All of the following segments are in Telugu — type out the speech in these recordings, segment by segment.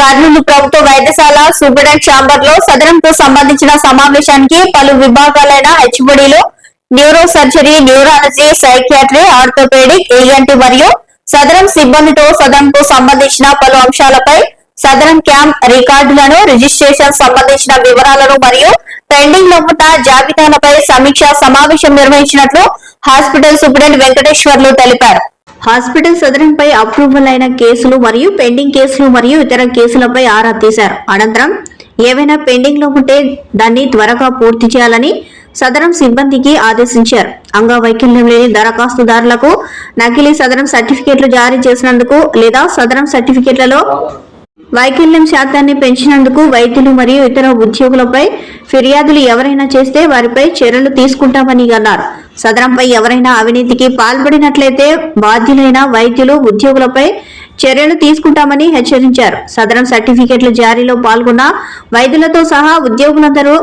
కర్నూలు ప్రభుత్వ వైద్యశాల సూపరింటెండెంట్ ఛాంబర్లో సదరంకు సంబంధించిన సమావేశానికి పలు విభాగాలైన హెచ్బడిలో neuro surgery neurology psychiatry orthopaedic ENT మరియు సదరం సిబ్బందితో సదరంకు సంబంధించిన పలు అంశాలపై సదరం క్యాంప్ రికార్డులను రిజిస్ట్రేషన్ సంబంధించిన వివరాలను మరియు పెండింగ్లో ఉన్న జాబితాలపై సమీక్ష సమావేశం నిర్వహించినట్లు హాస్పిటల్ సూపరింటెండెంట్ వెంకటేశ్వర్లు తెలిపారు. హాస్పిటల్ సదరంపై అప్రూవల్ అయిన కేసులు మరియు పెండింగ్ కేసులు మరియు ఇతర కేసులపై ఆరా తీశారు. అనంతరం ఏవైనా పెండింగ్లో ఉంటే దాన్ని త్వరగా పూర్తి చేయాలని సదరం సిబ్బందికి ఆదేశించారు. అంగవైకల్యం లేని దరఖాస్తుదారులకు నకిలీ సదరం సర్టిఫికేట్లు జారీ చేసినందుకు లేదా సదరం సర్టిఫికేట్లలో వైకల్యం శాతాన్ని పెంచినందుకు వైద్యులు మరియు ఇతర ఉద్యోగులపై ఫిర్యాదులు ఎవరైనా చేస్తే వారిపై చర్యలు తీసుకుంటామని అన్నారు. సదరంపై ఎవరైనా అవినీతికి పాల్పడినట్లయితే బాధ్యులైన వైద్యులు ఉద్యోగులపై చర్యలు తీసుకుంటామని హెచ్చరించారు. సదరం సర్టిఫికెట్ల జారీలో పాల్గొన్న వైద్యులతో సహా ఉద్యోగులందరూ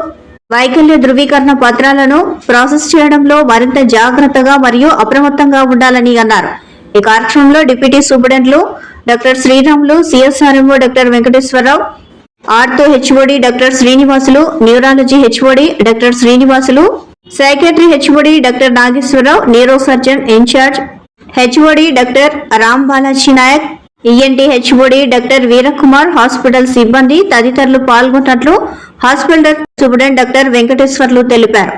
వైకల్య ధృవీకరణ పత్రాలను ప్రాసెస్ చేయడంలో మరింత జాగ్రత్తగా మరియు అప్రమత్తంగా ఉండాలని అన్నారు. ఈ కార్యక్రమంలో deputy సూపరింటెండెంట్లు doctor Sriramulu CSRMO doctor Venkateswara Rao ortho HOD doctor Srinivasulu neurology HOD doctor Srinivasulu psychiatry HOD doctor Nageswara Rao neuro surgeon incharge HOD doctor Ram Balaji Nayak ENT HOD doctor Veerakumar hospital సిబ్బంది తదితరులు పాల్గొన్నట్లు హాస్పిటల్ సూపరింటెండెంట్ డాక్టర్ వెంకటేశ్వర్లు తెలిపారు.